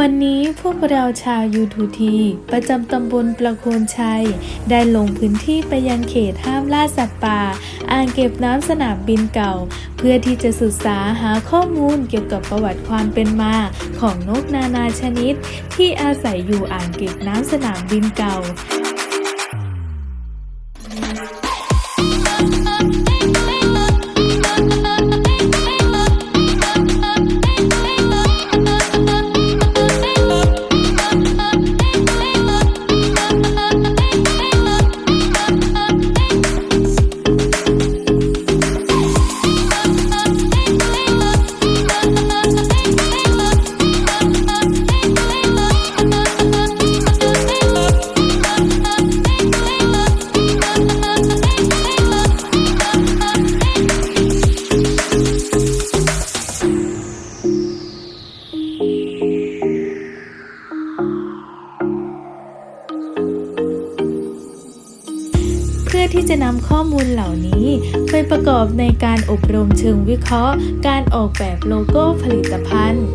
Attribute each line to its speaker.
Speaker 1: วันนี้พวกเราชาวยูทูทีประจำตำบลประโคนชัย ได้ลงพื้นที่ไปยังเขตห้ามล่าสัตว์ป่า อ่างเก็บน้ำสนามบินเก่า เพื่อที่จะศึกษาหาข้อมูลเกี่ยวกับประวัติความเป็นมาของนกนานาชนิด ที่อาศัยอยู่อ่างเก็บน้ำสนามบินเก่า พื่อที่จะนำข้อมูลเหล่านี้ไปประกอบในการอบรมเชิงวิเคราะห์ การออกแบบโลโก้ผลิตภัณฑ์